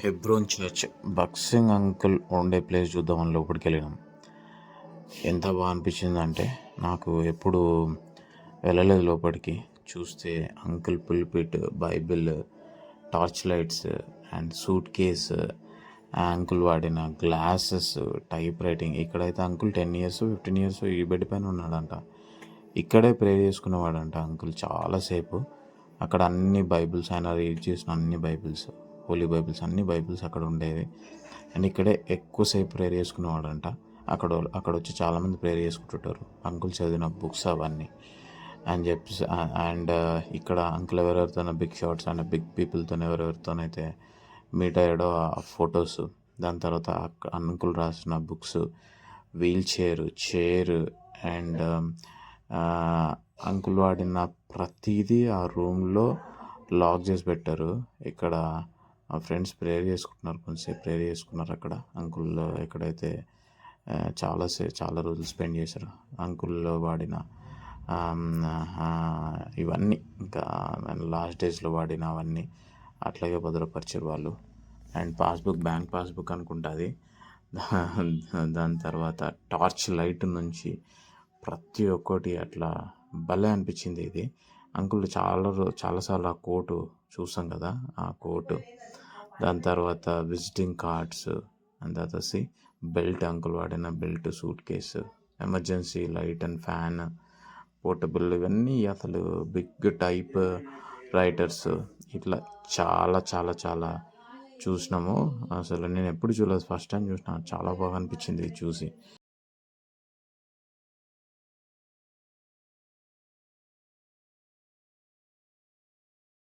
Hebron church Bakht Singh uncle ఉండే place చూద్దామని లోపలికి వెళ్ళినాం. ఎంత బాగా అనిపించింది అంటే నాకు ఎప్పుడు వెళ్ళలేదు లోపలికి. చూస్తే uncle pulpit Bible torch lights and suitcase uncle వాడిన గ్లాసెస్ టైప్ రైటింగ్. ఇక్కడైతే uncle ten years fifteen years ఈ బెడ్ పైన ఉన్నాడంట. ఇక్కడే ప్రే చేసుకునేవాడంట అంకుల్ చాలాసేపు అక్కడ అన్ని బైబిల్స్ ఆయన రీడ్ చేసిన అన్ని బైబిల్స్. హోలీ బైబిల్స్ అన్ని బైబిల్స్ అక్కడ ఉండేవి. అండ్ ఇక్కడే ఎక్కువసేపు ప్రేయర్ చేసుకునేవాడంట అక్కడ అక్కడ వచ్చి చాలామంది ప్రేయర్ చేసుకుంటుంటారు. అంకుల్ చదివిన బుక్స్ అవన్నీ. అని చెప్పి అండ్ ఇక్కడ అంకుల్ ఎవరెవరితోనో బిగ్ షార్ట్స్ అండ్ బిగ్ పీపుల్తో ఎవరెవరితోనైతే మీట్ అయ్యాడో ఆ ఫొటోస్. దాని తర్వాత అంకుల్ రాసిన books wheelchair chair and uncle వాడిన ప్రతిదీ ఆ రూమ్లో లాక్ చేసి పెట్టారు. ఇక్కడ ఆ ఫ్రెండ్స్ ప్రేయర్ చేసుకుంటున్నారు కొంచెంసేపు ప్రేయర్ చేసుకున్నారు అక్కడ. అంకుల్ ఎక్కడైతే చాలా సే చాలా రోజులు స్పెండ్ చేశారు. అంకుల్లో వాడిన ఇవన్నీ ఇంకా లాస్ట్ డేస్లో వాడిన అవన్నీ అట్లాగే భద్రపరిచారు వాళ్ళు. అండ్ పాస్బుక్ బ్యాంక్ పాస్బుక్ అనుకుంటుంది దాని తర్వాత టార్చ్ లైట్ నుంచి ప్రతి ఒక్కటి అట్లా భలే అనిపించింది ఇది. అంకుల్ చాలా చాలాసార్లు ఆ కోటు చూసాం కదా ఆ కోటు. దాని తర్వాత విజిటింగ్ కార్డ్స్ అండ్ తర్వాత సి బెల్ట్ అంకుల్ వాడిన belt suitcase emergency light and fan portable ఇవన్నీ అసలు బిగ్ టైప్ రైటర్స్. ఇట్లా చాలా చాలా చాలా చూసినాము. అసలు నేను ఎప్పుడు చూడలేదు. ఫస్ట్ టైం చూసిన. చాలా బాగా అనిపించింది చూసి.